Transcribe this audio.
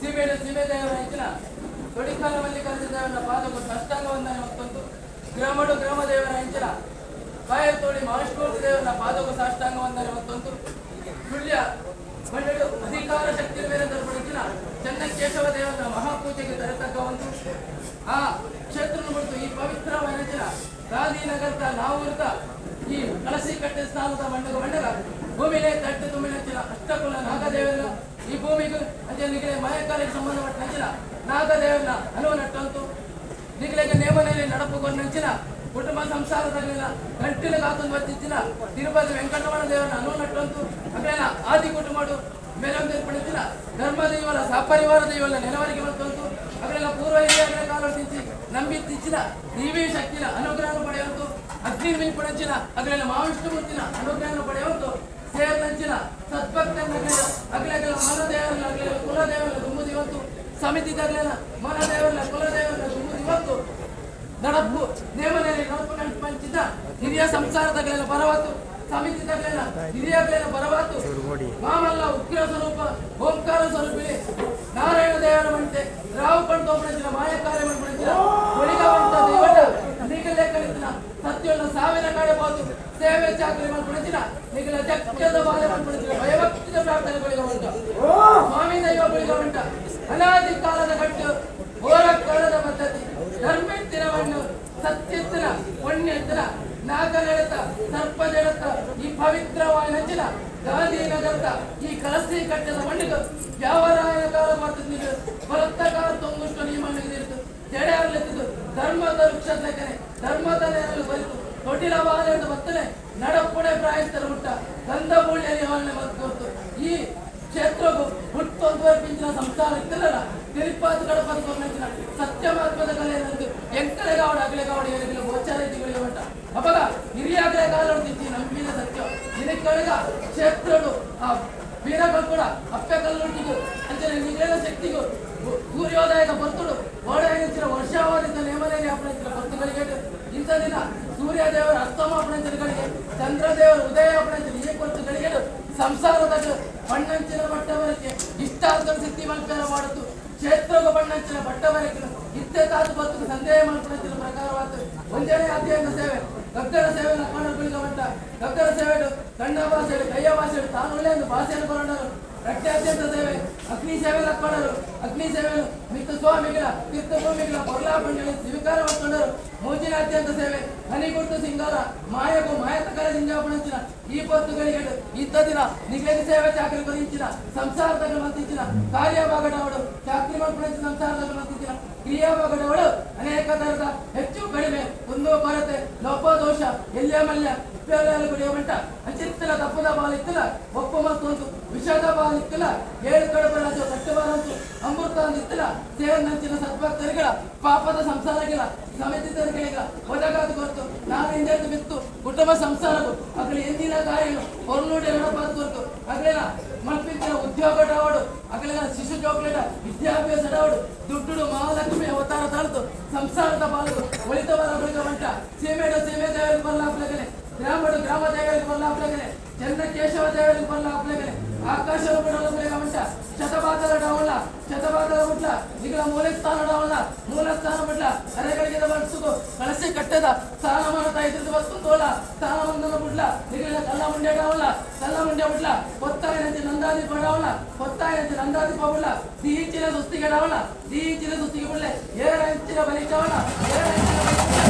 ಸೀಮೆಡು ಸೀಮೆದೇವರ ಹೆಚ್ಚಿನ ತೊಡಿಕಾಲ ಮಲ್ಲಿಕಾರ್ಜುನ ದೇವರ ಪಾದಗೊಟ್ಟು ಅಷ್ಟಾಂಗವನ್ನು ಹೊತ್ತೊಂದು. ಗ್ರಾಮಡು ಗ್ರಾಮದೇವರ ಹೆಂಚಿನ ಕಾಯತೋಳಿ ಮಹಾಷ್ಣೂರ್ತಿ ದೇವರ ಪಾದಕ ಸಾಷ್ಟಾಂಗವನ್ನು ಹೊತ್ತೊಂದು. ಸುಳ್ಯ ಮಂಡಳು ಅಧಿಕಾರ ಶಕ್ತಿ ಮೇಲೆ ತರಪಡಿಸಿನ ಚನ್ನಕೇಶವ ದೇವರ ಮಹಾಪೂಜೆಗೆ ತರತಕ್ಕ ಒಂದು ಆ ಕ್ಷೇತ್ರ ಮತ್ತು ಈ ಪವಿತ್ರ ವನಚಿನ ಗಾಂಧಿನಗರದ ನಾವೂರ್ತ ಈ ಕಳಸಿ ಕಟ್ಟೆ ಸ್ಥಾನದ ಮಂಡಲ ಮಂಡಲ ಭೂಮಿಲೆ ತಟ್ಟು ತುಂಬಿನಂಚಿನ ಅಷ್ಟಕುಲ ನಾಗದೇವರ ಈ ಭೂಮಿಗೂ ನಿಗಲೆ ಮಾಯಕಾಲಿಗೆ ಸಂಬಂಧಪಟ್ಟ ನಂಚಿನ ನಾಗದೇವರನ್ನ ಅನುವು ನಟ್ಟಂತು. ನಿಗಲೆಗೆ ನೇಮನೆಯಲ್ಲಿ ನಡಪುಗೊಂಡಂಚಿನ ಕುಟುಂಬ ಸಂಸಾರದಲ್ಲಿನ ಗಂಟಿನ ಕಾತೊಂದು ವರ್ತಿಸಿನ ತಿರುಪತಿ ವೆಂಕಟರಮಣ ದೇವರನ್ನ ಅನುವು ನಟ್ಟಂತು. ಅವೇನ ಆದಿ ಕುಟುಂಬಡು ಮೇಲೊಂದಿರ್ಪಡಿಸಿನ ಧರ್ಮ ದೈವಲ ಸಪರಿವಾರ ದೈವನ ನೆಲವರಿಗೆ ಬಂತಂತು. ಅವೆಲ್ಲ ಪೂರ್ವ ಹಿರಿಯರ ಕಾಲೋಟಿಸಿ ನಂಬಿತ್ತಿಚ್ಚಿನ ದೇವಿ ಶಕ್ತಿನ ಅನುಗ್ರಹ ಪಡೆಯುವಂತು. ಅಗ್ನಿ ಪಡೆಂಚಿನ ಅದರಲ್ಲಿ ಮಹಾವಿಷ್ಣು ಮೂರ್ತಿನ ಅನುಗ್ರಹ ಪಡೆಯುವಂತು. ಸೇರ್ನಂಚಿನ ಸದ್ಭಕ್ತನ ಅಗ್ಲಗಳ ಮನದೇವರನ್ನ ಅಗ್ಲಗಳ ಕುಲದೇವರನ್ನ ಇವತ್ತು ಸಮಿತಿ ತಗ್ಲನ ಮನದೇವರನ್ನ ಕುಲದೇವರನ್ನ ಇವತ್ತು ನಡಪು ನೇಮನೆಯಲ್ಲಿ ನಡಪು ಕಂಡು ಪಂಚಿದ ಹಿರಿಯ ಸಂಸಾರದಗಳೆಲ್ಲ ಬರವಾತು ಸಮಿತಿ ಹಿರಿಯ ಹಿರಿಯಗಳೆಲ್ಲ ಬರವಾತು ಮಾಮಲ್ಲ ಉಗ್ರ ಸ್ವರೂಪ, ಓಂಕಾರ ಸ್ವರೂಪಿಣಿ ನಾರಾಯಣ ದೇವರ ಮಂತೆ ರಾವು ಕಂಡು ಒಬ್ಬಳಿಸಿನ ಮಾಯ ಕಾರ್ಯ ಮಾಡಿಸಿನ ಒಳಿಗ ಬಂತ ದೇವಟ ನಿಗಲೆ ಕಳಿಸಿನ ಸತ್ಯವನ್ನು ಸಾವಿರ ಕಡೆ ಹೋತು ಸೇವೆ ಚಾಕರಿ ಮಾಡ್ಕೊಳಿಸಿನ ಜಕ್ಕದ ಬಾಧೆ ಮಾಡ್ಕೊಳಿಸಿನ ಭಯಭಕ್ತಿದ ಪ್ರಾರ್ಥನೆಗಳಿಗೆ ಉಂಟ. ಸ್ವಾಮಿ ದೈವಗಳಿಗೆ ಉಂಟ. ಅನಾದಿ ಕಾಲದ ಕಟ್ಟು ಹೋರ ಕಾಲದ ಪದ್ಧತಿ. ಧರ್ಮೆತ್ತಿನ ಮಣ್ಣು ಸತ್ಯೆತ್ತಿನ ಪುಣ್ಯೆತ್ತಿನ ನಾಗನೆಳೆತ ಸರ್ಪಜೆಳೆತ ಈ ಪವಿತ್ರವಾದ ಹೆಚ್ಚಿನ ಗಾಂಧಿನಗರದ ಈ ಕಲಸಿ ಕಟ್ಟದ ಮಣ್ಣಿಗೆ ಯಾವ ರಾಯನ ಕಾಲ ಮಾಡ್ತಿದ್ದು ಬಲತ್ತಕಾರ ತೊಂಗುಷ್ಟು ಜಡೆ ಆಗ್ಲಿದ್ದು ಧರ್ಮದ ವೃಕ್ಷಕನೆ ಧರ್ಮದ ನೆರಳು ಬರಿತು ತೊಟ್ಟಿಲ ಬಾಲೆಂದು ಬತ್ತನೆ ನಡಪುಡೆ ಪ್ರಾಯಸ್ಥರ ಹುಟ್ಟ. ಗಂಧ ಹಾಲನೆ ಮತ್ತು ಈ ಕ್ಷೇತ್ರವು ಹುಟ್ಟೊಂದುವರೆ ಪಿಂಚಿನ ಸಂಸಾರ ಇತ್ತಲ್ಲ ತಿರುಪಾತು ಕಡಪದ ನಂಚಿನ ಸತ್ಯ ಮಹತ್ವದ ಕಲೆ ಎಂದು ಎಂಕಲೆಗಾವಡ ಅಗಲೆಗಾವಡ ಅಗಲೆ ಗಾವಡ ಏರಿಗಿಲ್ಲ ಗೋಚಾರ ಇತಿಗಳಿಗೆ ಉಂಟ ಅಪಗ ಹಿರಿಯ ಅಗಲೆ ಕಾಲ ಹೊಡ್ತಿದ್ದಿ ನಂಬಿನ ಸತ್ಯ ಇದಕ್ಕಳಿಗ ಕ್ಷೇತ್ರಗಳು ಆ ವೀರಗಳು ಕೂಡ ಅಪ್ಪೆ ಕಲ್ಲುಂಟಿಗೂ ಅಂಚನೆ ನಿಗೇನ ಶಕ್ತಿಗೂ ಸೂರ್ಯೋದಯದ ಬರ್ತುಡು ಓಡಾಯಿನ ವರ್ಷಾವಧಿತ ನೇಮನೆಯಲ್ಲಿ ಅಪಣಿಸಿದ ಬರ್ತುಗಳಿಗೆ ಇಂಥ ದಿನ ಸೂರ್ಯ ದೇವರ ಅಸ್ತಮ ಅಪಣಿಸಗಳಿಗೆ ಚಂದ್ರ ದೇವರ ಉದಯ ಅಪಣಿಸಲು ಈ ಕೊರ್ತುಗಳಿಗೆ ಸಂಸಾರದ ಬಣ್ಣಂಚಿನ ಬಟ್ಟವರಿಗೆ ಇಷ್ಟಾರ್ಥ ಸಿದ್ಧಿ ಮಲ್ಪೇರ ಮಾಡುತ್ತು ಕ್ಷೇತ್ರಗ ಬಣ್ಣಂಚಿನ ಬಟ್ಟವರಿಗೆ ಇತ್ತೆ ತಾತು ಬತ್ತು ಸಂದೇಹ ಮಲ್ಪಣಿಸಿದ ಪ್ರಕಾರವಾದ ಒಂದನೇ ಅಧ್ಯಯನ ಸೇವೆ ಗಗ್ಗರ ಸೇವೆ ಕಾಣಗಳಿಗೆ ಮಟ್ಟ ಗಗ್ಗರ ಸೇವೆ ಕಣ್ಣ ಭಾಷೆ ಕೈಯ ಭಾಷೆ ತಾನು ಒಳ್ಳೆಯ ಭಾಷೆಯನ್ನು ಬರೋಣರು ರಟ್ಟಾದ್ಯಂತ ಸೇವೆ ಅಗ್ನಿ ಸೇವೆ ಲಕ್ಕೊಂಡರು ಅಗ್ನಿ ಸೇವೆ ಮಿತ್ರ ಸ್ವಾಮಿಗಳ ತೀರ್ಥಭೂಮಿಗಳ ಪರ್ಲಾಪಂಡಿಗಳು ಸ್ವೀಕಾರ ಮಾಡ್ಕೊಂಡರು ಮೋಜಿನಾದ್ಯಂತ ಸೇವೆ ಹನಿಗುರ್ತು ಸಿಂಗಾರ ಮಾಯಗು ಮಾಯತಕರ ಲಿಂಗಾಪಣಿಸಿನ ಈ ಪತ್ತುಗಳಿಗೆ ಇಂಥ ದಿನ ನಿಗದಿ ಸೇವೆ ಚಾಕರಿ ಕೊರಿಂಚಿನ ಸಂಸಾರದಾಗ ಮಂತಿಂಚಿನ ಕಾರ್ಯಭಾಗಡವಳು ಚಾಕರಿ ಮಾಡ್ಕೊಂಡಿನ ಸಂಸಾರದಾಗ ಮಂತಿಂಚಿನ ಕ್ರಿಯಾಭಾಗಡವಳು ಅನೇಕ ತರದ ಹೆಚ್ಚು ಕಡಿಮೆ ಒಂದು ಕೊರತೆ, ಲೋಪದೋಷ ಎಲ್ಲೇ ಮಲ್ಯ. ಉಪಯೋಗ ಕುಡಿಯುವಂಟ ಅಚಿತ್ತಲ ತಪ್ಪದ ಬಾಲಿತ್ತಲ ಒಪ್ಪು ಮತ್ತೊಂದು ವಿಷದ ಬಾಲಿತ್ತಲ ಏಳು ಕಡಬರ ಕಟ್ಟಬಾರಂತು ಅಮೃತ ನಿತ್ತಲ ಸೇವನಂಚಿನ ಸದ್ಭಕ್ತರಿಗಳ ಪಾಪದ ಸಂಸಾರಗಳ ಸಮಿತಿತರಿಗಳಿಗ ಒದಗಾದು ಕೊರತು ನಾನು ಹಿಂದೆದು ಬಿತ್ತು, ಕುಟುಂಬ ಸಂಸಾರವು. ಅಗಳ ಎಂದಿನ ಕಾರ್ಯಗಳು ಹೊರನೂಡಿ ಎರಡಪಾದ ಕೊರತು ಅಗಲಿನ ಮಲ್ಪಿಂಚಿನ ಉದ್ಯೋಗ ಡಾವಡು ಅಗಲಿನ ಶಿಶು ಚೌಕ್ಲೇಟ ವಿದ್ಯಾಭ್ಯಾಸ ಡಾವಡು ದುಡ್ಡು ಮಹಾಲಕ್ಷ್ಮಿ ಅವತಾರ ತಾಳ್ತು ಸಂಸಾರದ ಬಾಲದು ಒಳಿತವರ ಬಳಿಕ ಮಂಟ ಸೀಮೆಡ ಸೀಮೆ ಗ್ರಾಮಡು ಗ್ರಾಮ ದೇವರಿಗೆ ಬಲ್ಲ ಅಪ್ಲಗನೆ ಚಂದ್ರ ಕೇಶವ ದೇವರಿಗೆ ಬಲ್ಲ ಬಿಡಲ ಬೇಗ ಬಂಟ ಶತಪಾತದ ಡಾವಲ್ಲ ಶತಪಾತದ ಬಿಟ್ಲ ಈಗ ಮೂಲ ಸ್ಥಾನ ಡಾವಲ್ಲ ಮೂಲ ಸ್ಥಾನ ಬಿಟ್ಲ ಅರೆಗಳಿಗೆ ಬಳಸಿದ್ದು ಕಳಸಿ ಕಟ್ಟದ ಸ್ಥಾನಮಾನ ಇದ್ದು ಬಸ್ತು ತೋಲ ಸ್ಥಾನಮಾನ ಬಿಡ್ಲ ಈಗ ಕಲ್ಲ ಮುಂಡೆ ಡಾವಲ್ಲ ಕಲ್ಲ ಮುಂಡೆ ಬಿಡ್ಲ ಕೊತ್ತಾಯಿನಂತೆ ನಂದಾದಿ ನಂದಾದೀಪ ಡಾವಲ್ಲ ನಂದಾದಿ ನಂತಿ ನಂದಾದೀಪ ಬಿಡ್ಲ ದೀಚಿನ ಸುಸ್ತಿಗೆ ಡಾವಲ್ಲ ದೀಚಿನ ಸುಸ್ತಿಗೆ ಬಿಡ್ಲೆ ಏರ ಇಂಚಿನ ಬಲಿ ಡಾವಲ್ಲ ಏರ